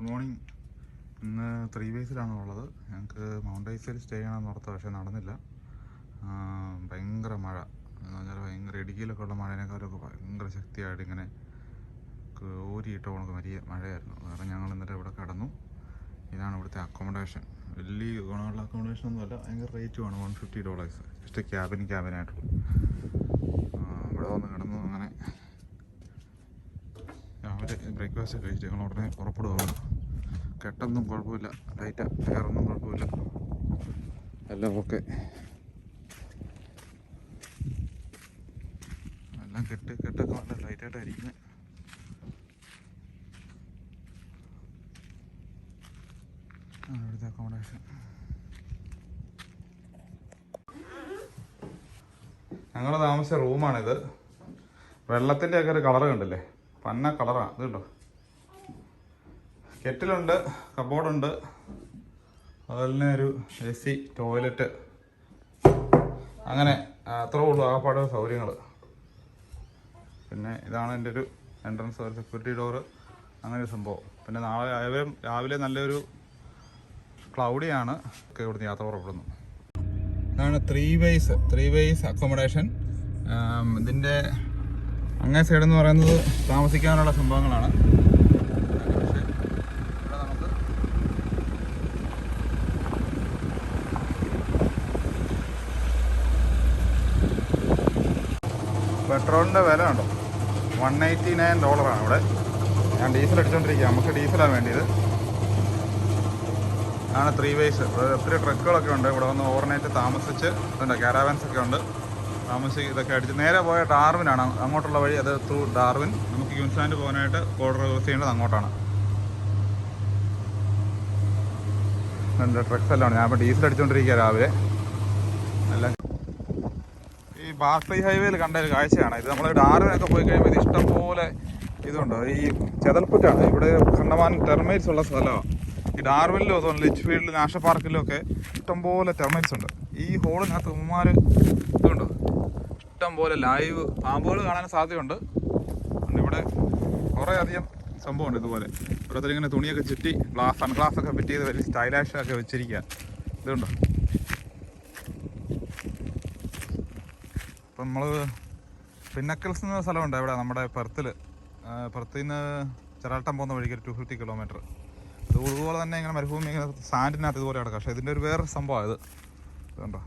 Good morning. ഇന്ന് three വേസിലാണ് ഉള്ളത്. ഞങ്ങൾക്ക് മൗണ്ടൈസിൽ സ്റ്റേ ചെയ്യണം ഓർത്ത പക്ഷേ നടന്നില്ല. ഭയങ്കര മഴ. എന്ന് പറഞ്ഞാൽ ഭയങ്കര ഇടുക്കിയിലൊക്കെ ഉള്ള മഴേനേക്കാളൊക്കെ ഭയങ്കര ശക്തിയായിട്ട് ഇങ്ങനെ ഓരിയിട്ട കണക്ക് വലിയ മഴയായിരുന്നു. കാരണം ഞങ്ങൾ ഇന്നലെ ഇവിടെ കടന്നു. ഇതാണ് ഇവിടുത്തെ അക്കോമഡേഷൻ വലിയ ഗുണമുള്ള അക്കോമഡേഷൻ ഒന്നുമല്ല ഭയങ്കര റേറ്റ് വേണം one fifty dollars just cabin ക്യാബിനായിട്ടുള്ളൂ ഇവിടെ വന്ന് കിടന്നു അങ്ങനെ രാവിലെ ബ്രേക്ക്ഫാസ്റ്റ് കഴിച്ചിട്ട് ഞങ്ങൾ ഉടനെ പുറപ്പെടുകയാണ് കെട്ടൊന്നും കുഴപ്പമില്ല. ലൈറ്റ് ഫെയറൊന്നും കുഴപ്പമില്ല. എല്ലാം ഓക്കെ എല്ലാം കെട്ട് കെട്ടൊക്കെ നല്ല ലൈറ്റായിട്ടായിരിക്കുന്നത് അവിടുത്തെ അക്കോമഡേഷൻ ഞങ്ങൾ താമസിച്ച റൂമാണിത് വെള്ളത്തിന്റെയൊക്കെ ഒരു കളർ കണ്ടില്ലേ? പന്ന കളറാണ് ഇത് കേട്ടോ കെറ്റിലുണ്ട് കബോർഡുണ്ട്. അതുപോലെ തന്നെ ഒരു എ സി ടോയ്ലറ്റ്. അങ്ങനെ ആ, അത്രേ ഉള്ളൂ ആകപ്പാട് സൗകര്യങ്ങൾ പിന്നെ ഇതാണ് എന്റെ ഒരു എൻട്രൻസ് ഒരു സെക്യൂരിറ്റി ഡോറ് അങ്ങനെ ഒരു സംഭവം. പിന്നെ നാളെ രാവിലെ രാവിലെ നല്ലൊരു ക്ലൗഡിയാണ് ഒക്കെ ഇവിടുന്ന് യാത്ര പുറപ്പെടുന്നു ഇതാണ് three ways three ways accommodation ഇതിന്റെ അങ്ങേ സൈഡ് എന്ന് പറയുന്നത് താമസിക്കാനുള്ള സംഭവങ്ങളാണ്. പെട്രോളിന്റെ വില ഉണ്ടോ വൺ എയ്റ്റി നയൻ ഡോളറാണ് ഇവിടെ. ഞാൻ ഡീസൽ അടിച്ചുകൊണ്ടിരിക്കുക നമുക്ക് ഡീസലാണ് വേണ്ടിയത്. ആണ് ത്രീ വേസ് ഒത്തിരി ട്രക്കുകളൊക്കെ ഉണ്ട്. ഇവിടെ വന്ന് ഓവർനൈറ്റ് താമസിച്ച് ഉണ്ട് കാരാവൻസ് ഒക്കെ ഉണ്ട്. താമസിച്ച് ഇതൊക്കെ അടിച്ച് നേരെ പോയ ഡാർവിനാണ്. അങ്ങോട്ടുള്ള വഴി അത് ത്രൂ ഡാർവിൻ. നമുക്ക് ക്യൂൻസ്ലാൻഡ് പോകാനായിട്ട് ബോർഡർ ക്രോസ് ചെയ്യേണ്ടത് അങ്ങോട്ടാണ്. നല്ല ട്രക്സ് എല്ലാം ഞാൻ ഇപ്പോൾ ഡീസൽ അടിച്ചുകൊണ്ടിരിക്കുക രാവിലെ. നല്ല ഈ ബാർക്ലി ഹൈവേയിൽ കണ്ട ഒരു കാഴ്ചയാണ്. ഇത് നമ്മൾ ഡാർവിനൊക്കെ പോയി കഴിയുമ്പോൾ ഇത് ഇഷ്ടംപോലെ ഇതുണ്ട്. ഈ ചെതൽപ്പുറ്റാണ്. ഇവിടെ കണ്ടമാൻ ടെർമൈറ്റ്സ് ഉള്ള സ്ഥലമാണ് ഈ ഡാർവിനിലും അതുപോലെ ലിച്ച്ഫീൽഡ് നാഷണൽ പാർക്കിലും ഒക്കെ ഇഷ്ടംപോലെ ടെർമൈറ്റ്സ് ഉണ്ട്. ഈ ഹോളിനകത്ത് ഉമ്മാർ ഇതുണ്ട്. ഇഷ്ടംപോലെ ലൈവ് പാമ്പുകൾ കാണാൻ സാധ്യതയുണ്ട്. ഇവിടെ കുറേ അധികം സംഭവമുണ്ട് ഇതുപോലെ. ഓരോരുത്തർ ഇങ്ങനെ തുണിയൊക്കെ ചുറ്റി ഗ്ലാസ് സൺഗ്ലാസ് ഒക്കെ ഫിറ്റ് ചെയ്ത് വലിയ സ്റ്റൈലാഷ് ഒക്കെ വെച്ചിരിക്കുക ഇതുണ്ടോ? അപ്പം നമ്മൾ പിന്നക്കൽസ് എന്ന സ്ഥലമുണ്ട്. ഇവിടെ നമ്മുടെ പെർത്തിൽ പെർത്തിൽ നിന്ന് ചെറാട്ടം പോകുന്ന വഴിക്ക് ഒരു ടു ഫിഫ്റ്റി കിലോമീറ്റർ അതുപോലെ തന്നെ ഇങ്ങനെ മരുഭൂമി ഇങ്ങനെ സാൻഡിനകത്ത് ഇതുപോലെ കിടക്കാം. പക്ഷേ ഇതിന്റെ ഒരു വേറൊരു സംഭവമാണ് ഇത്. ഇതുണ്ടോ?